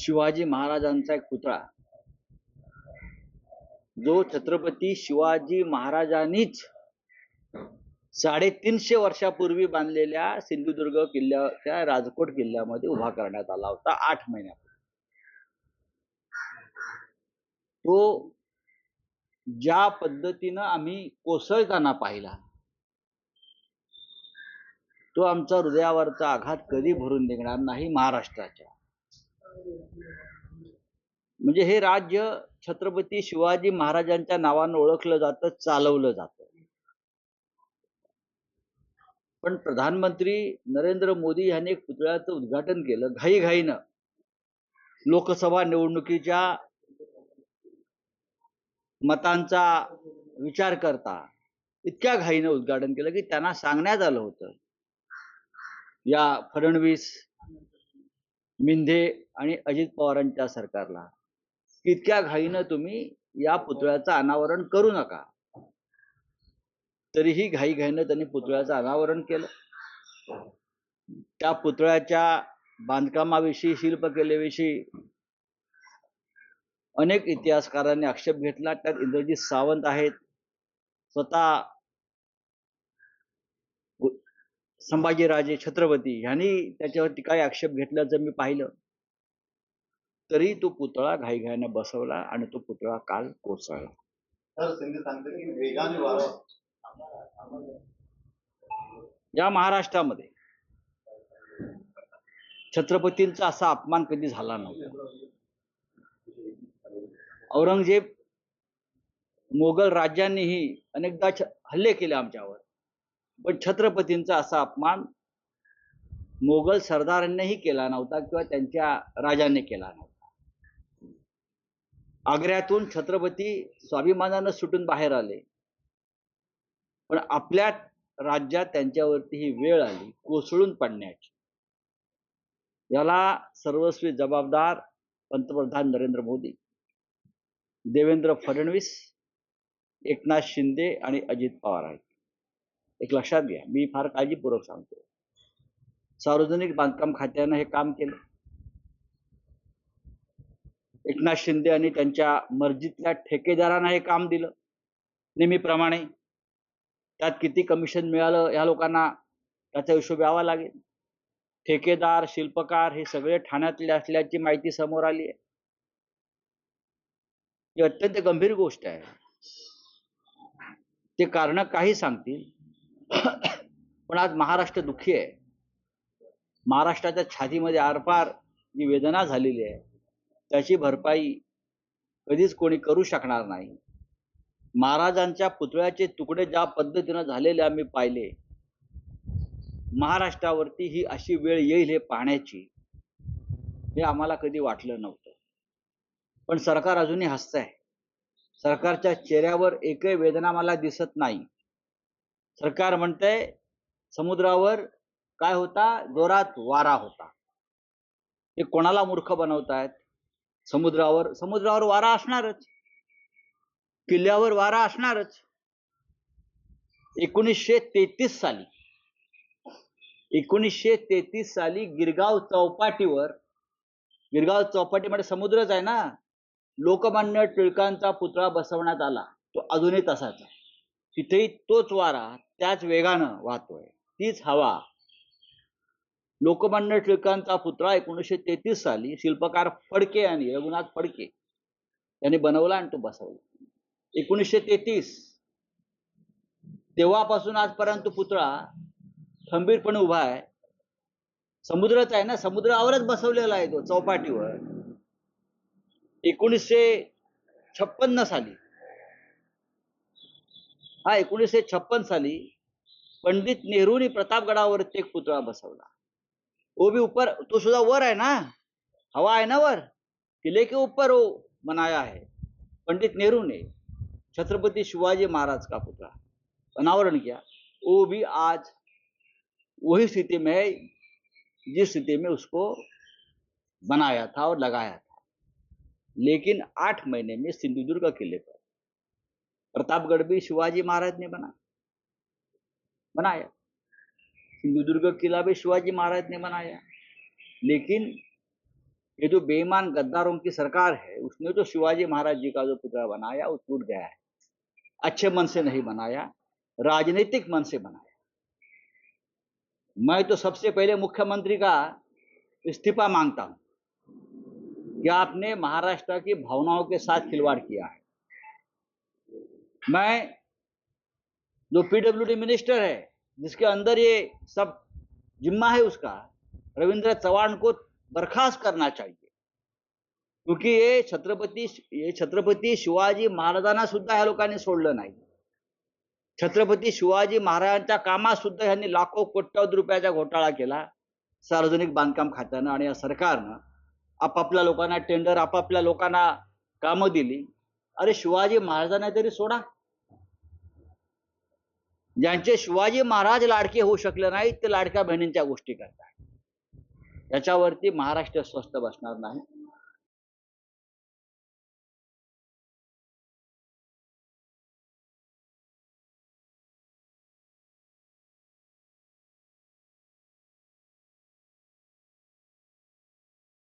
शिवाजी महाराजांचा एक पुतळा. जो छत्रपती शिवाजी महाराजांनीच साडेतीनशे वर्षापूर्वी बांधलेल्या सिंधुदुर्ग किल्ल्याच्या राजकोट किल्ल्यामध्ये उभा करण्यात आला होता आठ महिन्यापूर्वी. तो ज्या पद्धतीनं आम्ही कोसळताना पाहिला तो आमचा हृदयावरचा आघात कधी भरून निघणार नाही महाराष्ट्राच्या. म्हणजे हे राज्य छत्रपती शिवाजी महाराजांच्या नावानं ओळखलं जातं चालवलं जातं. पण प्रधानमंत्री नरेंद्र मोदी यांनी एक पुतळ्याचं उद्घाटन केलं घाईघाईनं. लोकसभा निवडणुकीच्या मतांचा विचार करता इतक्या घाईनं उद्घाटन केलं की त्यांना सांगण्यात आलं होतं. या फडणवीस मिंधे आणि अजित पवारांच्या सरकारला. कितक्या इतक्या घाईनं तुम्ही या पुतळ्याचं अनावरण करू नका. तरीही घाई घाईनं त्यांनी पुतळ्याचं अनावरण केलं. त्या पुतळ्याच्या बांधकामाविषयी शिल्पकलेविषयी अनेक इतिहासकारांनी आक्षेप घेतला. त्यात इंद्रजित सावंत आहेत. स्वतः संभाजीराजे छत्रपती ह्यांनी त्याच्यावरती काही आक्षेप घेतल्याचं मी पाहिलं तरी तो पुतळा घाईघाईने बसवला आणि तो पुतळा काल कोसळला. या महाराष्ट्रामध्ये छत्रपतींचा असा अपमान कधी झाला नव्हता. औरंगजेब मोगल राज्यांनीही अनेकदा हल्ले केले आमच्यावर. पण छत्रपतींचा असा अपमान मोगल सरदारांनीही केला नव्हता किंवा त्यांच्या राजाने केला नव्हता. आग्र्यातून छत्रपती स्वाभिमानानं सुटून बाहेर आले. पण आपल्या राज्यात त्यांच्यावरती ही वेळ आली कोसळून पडण्याची. याला सर्वस्वी जबाबदार पंतप्रधान नरेंद्र मोदी देवेंद्र फडणवीस एकनाथ शिंदे आणि अजित पवार आहेत. एक लक्षात घ्या. मी फार काळजीपूर्वक सांगतो. सार्वजनिक बांधकाम खात्यानं हे काम केलं. एकनाथ शिंदे आणि त्यांच्या मर्जीतल्या ठेकेदारांना हे काम दिलं. नेहमीप्रमाणे त्यात किती कमिशन मिळालं ह्या लोकांना त्याचा हिशोब यावा लागेल. ठेकेदार शिल्पकार हे सगळे ठाण्यातले असल्याची माहिती समोर आली आहे. ही अत्यंत गंभीर गोष्ट आहे. ते कारण काही सांगतील? पण आज महाराष्ट्र दुःखी आहे. महाराष्ट्राच्या छातीमध्ये आरपार जी वेदना झालेली आहे त्याची भरपाई कधीच कोणी करू शकणार नाही. महाराजांच्या पुतळ्याचे तुकडे ज्या पद्धतीनं झालेले आम्ही पाहिले महाराष्ट्रावरती ही अशी वेळ येईल हे पाहण्याची हे आम्हाला कधी वाटलं नव्हतं. पण सरकार अजूनही हसत आहे सरकारच्या चेहऱ्यावर एकही वेदना मला दिसत नाही. सरकार म्हणतंय समुद्रावर काय होता? जोरात वारा होता. ते कोणाला मूर्ख बनवतायत? समुद्रावर समुद्रावर वारा असणारच. किल्ल्यावर वारा असणारच. एकोणीसशे तेहतीस साली एकोणीसशे तेहतीस साली गिरगाव चौपाटीवर गिरगाव चौपाटी म्हणजे समुद्रच आहे ना? लोकमान्य टिळकांचा पुतळा बसवण्यात आला. तो अजूनही तसाच आहे. तिथेही तोच वारा त्याच वेगानं वाहतोय. तीच हवा. लोकमान्य टिळकांचा पुतळा एकोणीसशे तेहतीस साली शिल्पकार फडके आणि रघुनाथ फडके यांनी बनवला आणि तो बसवला. एकोणीसशे तेहतीस. तेव्हापासून आजपर्यंत पुतळा खंबीरपणे उभा आहे. समुद्रच आहे ना? समुद्रावरच बसवलेला आहे तो चौपाटीवर. एकोणीसशे छप्पन्न साली हा एकोणीसशे छप्पन साली पंडित नेहरूंनी प्रतापगडावरती एक पुतळा बसवला. वो भी ऊपर तो सुद्धा वर आहे ना? हवा आहे ना वर? किले के ऊपर वो बनाया है पंडित नेहरू ने छत्रपति शिवाजी महाराज का पुतला अनावरण किया वो भी आज वही स्थिति में है जिस स्थिति में उसको बनाया था और लगाया था। लेकिन आठ महीने में सिंधुदुर्ग किले पर प्रतापगढ़ भी शिवाजी महाराज ने बना। बनाया। सिंधुदुर्ग किला भी शिवाजी महाराज ने बनाया। लेकिन ये जो बेईमान गद्दारों की सरकार है, उसने तो शिवाजी महाराज जी का जो पुतला बनाया, वो टूट गया है। अच्छे मन से नहीं बनाया, राजनीतिक मन से बनाया। मैं तो सबसे पहले मुख्यमंत्री का इस्तीफा माँगता हूँ कि आपने महाराष्ट्र की भावनाओं के साथ खिलवाड़ किया है। मैं जो पीडब्ल्यूडी मिनिस्टर है जिसके अंदर ये सब जिम्मा है उसका रविंद्र चव्हाण को बर्खास्त करना चाहिए। क्योंकि ये छत्रपती हे छत्रपती शिवाजी महाराजांना सुद्धा ह्या लोकांनी सोडलं नाही. छत्रपती शिवाजी महाराजांच्या कामात सुद्धा ह्यांनी लाखो कोट्यावधी रुपयाचा घोटाळा केला सार्वजनिक बांधकाम खात्यानं आणि या सरकारनं. आपापल्या लोकांना टेंडर आपापल्या लोकांना कामं दिली. अरे शिवाजी महाराजांना तरी सोडा. ज्यांचे शिवाजी महाराज लाडके होऊ शकले नाहीत ते लाडक्या बहिणींच्या गोष्टी करतात. याच्यावरती महाराष्ट्र स्वस्थ बसणार नाही.